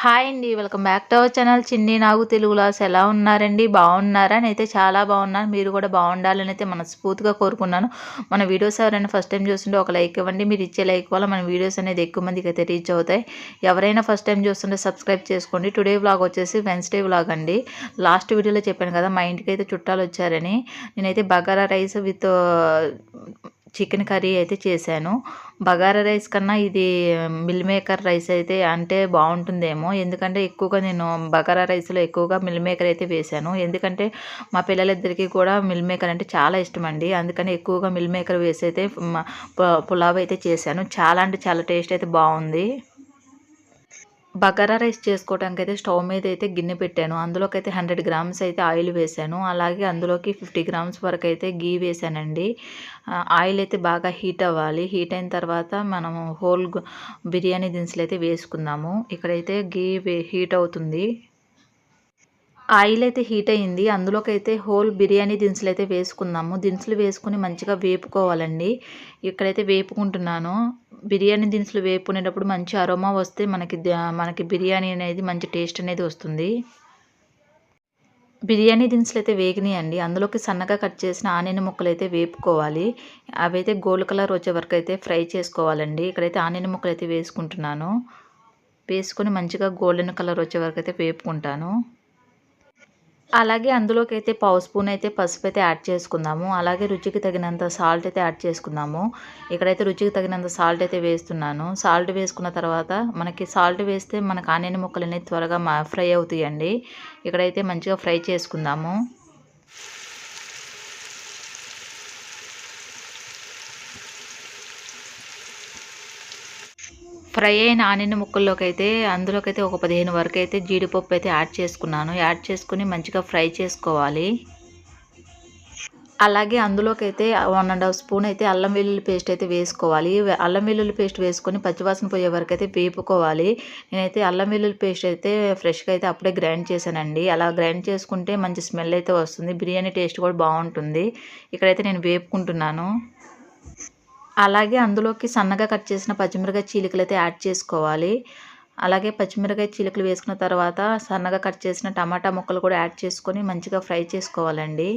Hi అండి welcome back to our channel. Chinni Nagu Telugu loss ఎలా ఉన్నారండి? బాగున్నారా? అయితే చాలా బాగున్నాను. మీరు కూడా బాగుండాలని అయితే మనస్ఫూర్తిగా కోరుకున్నాను. మన వీడియోస్ ఎవరైనా ఫస్ట్ టైం చూస్తుంటే ఒక లైక్ ఇవ్వండి. మీరు ఇచ్చే లైక్ వల్ల మన వీడియోస్ అనేది ఎక్కువ మందికి అయితే రీచ్ అవుతాయి. ఎవరైనా ఫస్ట్ టైం చూస్తుంటే సబ్స్క్రైబ్ చేసుకోండి. టుడే వ్లాగ్ వచ్చేసి వెన్స్డే వ్లాగ్ అండి. లాస్ట్ వీడియోలో చెప్పాను కదా మా ఇంటికి అయితే చుట్టాలు వచ్చారని. నేనైతే bagara rice with chicken curry అయితే చేశాను. బగారా రైస్ కన్నా ఇది మిల్ మేకర్ రైస్ అయితే అంటే బాగుంటుందేమో. ఎందుకంటే ఎక్కువగా నేను బగారా రైస్లో ఎక్కువగా మిల్ మేకర్ అయితే వేశాను. ఎందుకంటే మా పిల్లలిద్దరికీ కూడా మిల్ మేకర్ అంటే చాలా ఇష్టం అండి అందుకని ఎక్కువగా మిల్ మేకర్ వేసి అయితే పులావ్ అయితే చేశాను. చాలా అంటే చాలా టేస్ట్ అయితే బాగుంది. బగారా రైస్ చేసుకోవడానికి అయితే స్టవ్ మీద అయితే గిన్నె పెట్టాను. అందులోకి అయితే హండ్రెడ్ గ్రామ్స్ అయితే ఆయిల్ వేసాను అలాగే అందులోకి ఫిఫ్టీ గ్రామ్స్ వరకు అయితే గీ వేసానండి ఆయిల్ అయితే బాగా హీట్ అవ్వాలి. హీట్ అయిన తర్వాత మనము హోల్ బిర్యానీ దినుసులు అయితే వేసుకుందాము. ఇక్కడైతే గీ హీట్ అవుతుంది. ఆయిల్ అయితే హీట్ అయ్యింది అందులోకి అయితే హోల్ బిర్యానీ దినుసులు అయితే వేసుకుందాము. దినుసులు వేసుకుని మంచిగా వేపుకోవాలండి. ఇక్కడైతే వేపుకుంటున్నాను. బిర్యానీ దినుసులు వేపుకునేటప్పుడు మంచి అరోమా వస్తే మనకి మనకి బిర్యానీ అనేది మంచి టేస్ట్ అనేది వస్తుంది. బిర్యానీ దినుసులు అయితే వేగినాయండి. అందులోకి సన్నగా కట్ చేసిన ఆనియన్ ముక్కలు అయితే వేపుకోవాలి. అవైతే గోల్డ్ కలర్ వచ్చే వరకు అయితే ఫ్రై చేసుకోవాలండి. ఇక్కడైతే ఆనియన్ ముక్కలు అయితే వేసుకుంటున్నాను. వేసుకొని మంచిగా గోల్డెన్ కలర్ వచ్చే వరకు అయితే వేపుకుంటాను. అలాగే అందులోకి అయితే పావు స్పూన్ అయితే పసుపు అయితే యాడ్ చేసుకుందాము. అలాగే రుచికి తగినంత సాల్ట్ అయితే యాడ్ చేసుకుందాము. ఇక్కడైతే రుచికి తగినంత సాల్ట్ అయితే వేస్తున్నాను. సాల్ట్ వేసుకున్న తర్వాత మనకి సాల్ట్ వేస్తే మనకు ఆనియన్ ముక్కలు అనేవి త్వరగా ఫ్రై అవుతాయండి. ఇక్కడైతే మంచిగా ఫ్రై చేసుకుందాము. ఫ్రై అయిన ఆనియన్ ముక్కల్లోకి అయితే అందులోకి అయితే ఒక పదిహేను వరకు అయితే జీడిపప్పు అయితే యాడ్ చేసుకున్నాను. యాడ్ చేసుకుని మంచిగా ఫ్రై చేసుకోవాలి. అలాగే అందులోకి అయితే వన్ అండ్ హాఫ్ స్పూన్ అయితే అల్లం వెల్లుల్లి పేస్ట్ అయితే వేసుకోవాలి. అల్లం వెల్లుల్లి పేస్ట్ వేసుకొని పచ్చివాసన పోయే వరకు అయితే వేపుకోవాలి. నేనైతే అల్లం వెల్లుల్లి పేస్ట్ అయితే ఫ్రెష్గా అయితే అప్పుడే గ్రైండ్ చేశానండి. అలా గ్రైండ్ చేసుకుంటే మంచి స్మెల్ అయితే వస్తుంది. బిర్యానీ టేస్ట్ కూడా బాగుంటుంది. ఇక్కడైతే నేను వేపుకుంటున్నాను. అలాగే అందులోకి సన్నగా కట్ చేసిన పచ్చిమిరకాయ చీలికలు అయితే యాడ్ చేసుకోవాలి. అలాగే పచ్చిమిరకాయ చీలికలు వేసుకున్న తర్వాత సన్నగా కట్ చేసిన టమాటా ముక్కలు కూడా యాడ్ చేసుకొని మంచిగా ఫ్రై చేసుకోవాలండి.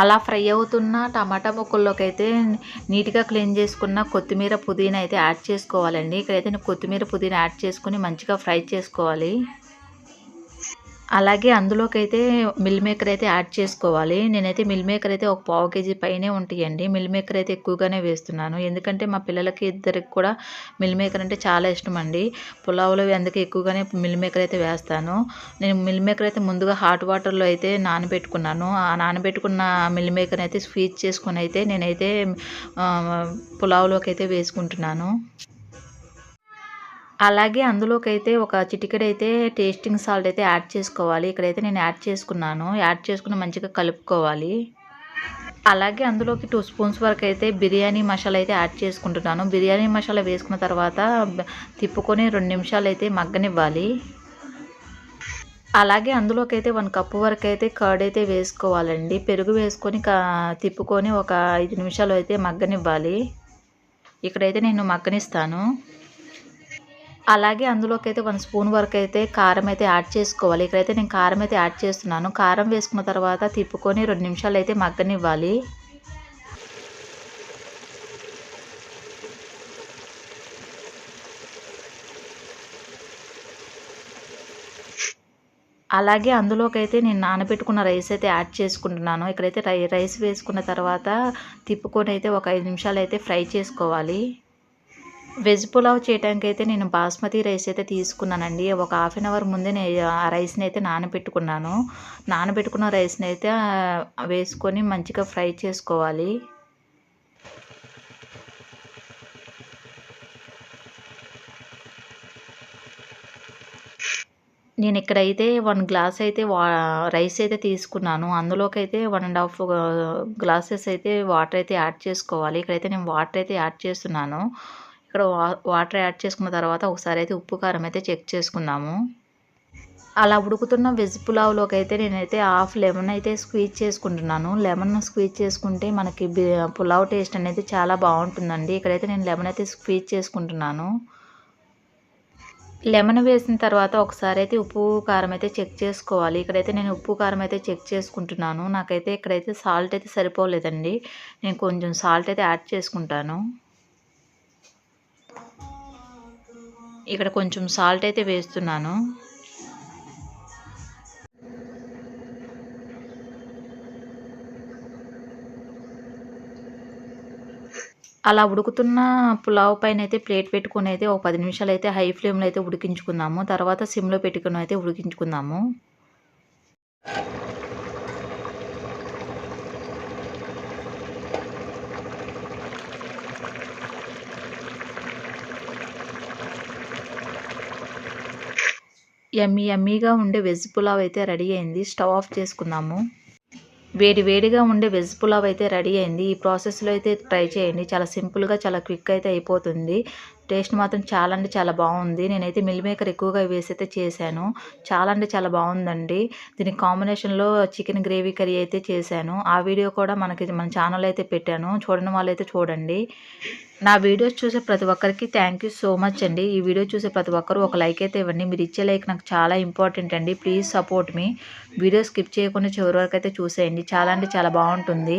అలా ఫ్రై అవుతున్న టమాటా ముక్కల్లోకి అయితే నీట్గా క్లీన్ చేసుకున్న కొత్తిమీర పుదీనా అయితే యాడ్ చేసుకోవాలండి. ఇక్కడైతే కొత్తిమీర పుదీనా యాడ్ చేసుకొని మంచిగా ఫ్రై చేసుకోవాలి. అలాగే అందులోకైతే మిల్ మేకర్ అయితే యాడ్ చేసుకోవాలి. నేనైతే మిల్ మేకర్ అయితే ఒక పావు కేజీ పైనే ఉంటాయండి. మిల్ మేకర్ అయితే ఎక్కువగానే వేస్తున్నాను. ఎందుకంటే మా పిల్లలకి ఇద్దరికి కూడా మిల్ మేకర్ అంటే చాలా ఇష్టం అండి పులావులో అందుకే ఎక్కువగానే మిల్ మేకర్ అయితే వేస్తాను. నేను మిల్ మేకర్ అయితే ముందుగా హాట్ వాటర్లో అయితే నానబెట్టుకున్నాను. ఆ నానబెట్టుకున్న మిల్ మేకర్ అయితే స్వీట్ చేసుకుని అయితే నేనైతే పులావులోకి అయితే వేసుకుంటున్నాను. అలాగే అందులోకైతే ఒక చిటికెడైతే టేస్టింగ్ సాల్ట్ అయితే యాడ్ చేసుకోవాలి. ఇక్కడైతే నేను యాడ్ చేసుకున్నాను. యాడ్ చేసుకుని మంచిగా కలుపుకోవాలి. అలాగే అందులోకి టూ స్పూన్స్ వరకు అయితే బిర్యానీ మసాలా అయితే యాడ్ చేసుకుంటున్నాను. బిర్యానీ మసాలా వేసుకున్న తర్వాత తిప్పుకొని రెండు నిమిషాలు అయితే మగ్గనివ్వాలి. అలాగే అందులోకి అయితే వన్ కప్పు వరకు అయితే కర్డ్ అయితే వేసుకోవాలండి. పెరుగు వేసుకొని తిప్పుకొని ఒక ఐదు నిమిషాలు అయితే మగ్గనివ్వాలి. ఇక్కడైతే నేను మగ్గనిస్తాను. అలాగే అందులోకి అయితే వన్ స్పూన్ వరకు అయితే కారం అయితే యాడ్ చేసుకోవాలి. ఇక్కడైతే నేను కారం అయితే యాడ్ చేస్తున్నాను. కారం వేసుకున్న తర్వాత తిప్పుకొని రెండు నిమిషాలు అయితే మగ్గనివ్వాలి. అలాగే అందులోకైతే నేను నానబెట్టుకున్న రైస్ అయితే యాడ్ చేసుకుంటున్నాను. ఇక్కడైతే రై రైస్ వేసుకున్న తర్వాత తిప్పుకొని అయితే ఒక ఐదు నిమిషాలు అయితే ఫ్రై చేసుకోవాలి. వెజ్ పులావ్ చేయడానికి అయితే నేను బాస్మతి రైస్ అయితే తీసుకున్నానండి. ఒక హాఫ్ అన్ అవర్ ముందే నేను ఆ రైస్ని అయితే నానబెట్టుకున్నాను. నానబెట్టుకున్న రైస్ని అయితే వేసుకొని మంచిగా ఫ్రై చేసుకోవాలి. నేను ఇక్కడైతే వన్ గ్లాస్ అయితే వా రైస్ అయితే తీసుకున్నాను. అందులోకి అయితే వన్ అండ్ హాఫ్ గ్లాసెస్ అయితే వాటర్ అయితే యాడ్ చేసుకోవాలి. ఇక్కడైతే నేను వాటర్ అయితే యాడ్ చేస్తున్నాను. ఇక్కడ వాటర్ యాడ్ చేసుకున్న తర్వాత ఒకసారి అయితే ఉప్పు కారం అయితే చెక్ చేసుకుందాము. అలా ఉడుకుతున్న వెజ్ పులావ్లోకి అయితే నేనైతే హాఫ్ లెమన్ అయితే స్క్వీజ్ చేసుకుంటున్నాను. లెమన్ స్క్వీజ్ చేసుకుంటే మనకి పులావ్ టేస్ట్ అనేది చాలా బాగుంటుందండి. ఇక్కడైతే నేను లెమన్ అయితే స్క్వీజ్ చేసుకుంటున్నాను. లెమన్ వేసిన తర్వాత ఒకసారి అయితే ఉప్పు కారం అయితే చెక్ చేసుకోవాలి. ఇక్కడైతే నేను ఉప్పు కారం అయితే చెక్ చేసుకుంటున్నాను. నాకైతే ఇక్కడైతే సాల్ట్ అయితే సరిపోలేదండి. నేను కొంచెం సాల్ట్ అయితే యాడ్ చేసుకుంటాను. ఇక్కడ కొంచెం సాల్ట్ అయితే వేస్తున్నాను. అలా ఉడుకుతున్న పులావ్ పైన అయితే ప్లేట్ పెట్టుకుని అయితే ఒక పది నిమిషాలు అయితే హై ఫ్లేమ్లో అయితే ఉడికించుకుందాము. తర్వాత సిమ్లో పెట్టుకుని అయితే ఉడికించుకుందాము. యమ్మీ యమ్మీగా ఉండే వెజ్ పులావ్ అయితే రెడీ అయింది. స్టవ్ ఆఫ్ చేసుకుందాము. వేడి వేడిగా ఉండే వెజ్ పులావ్ అయితే రెడీ అయింది. ఈ ప్రాసెస్లో అయితే ట్రై చేయండి. చాలా సింపుల్గా చాలా క్విక్ అయితే అయిపోతుంది. టేస్ట్ మాత్రం చాలా అంటే చాలా బాగుంది. నేనైతే మిల్ మేకర్ ఎక్కువగా వేసి అయితే చేశాను. చాలా అంటే చాలా బాగుందండి. దీనికి కాంబినేషన్లో చికెన్ గ్రేవీ కర్రీ అయితే చేశాను. ఆ వీడియో కూడా మనకి మన ఛానల్ అయితే పెట్టాను. చూడని వాళ్ళైతే చూడండి. నా వీడియోస్ చూసే ప్రతి ఒక్కరికి థ్యాంక్ యూ సో మచ్ అండి. ఈ వీడియో చూసే ప్రతి ఒక్కరు ఒక లైక్ అయితే ఇవ్వండి. మీరు ఇచ్చే లైక్ నాకు చాలా ఇంపార్టెంట్ అండి. ప్లీజ్ సపోర్ట్ మీ వీడియో స్కిప్ చేయకుండా చివరి వరకు అయితే చూసేయండి. చాలా అంటే చాలా బాగుంటుంది.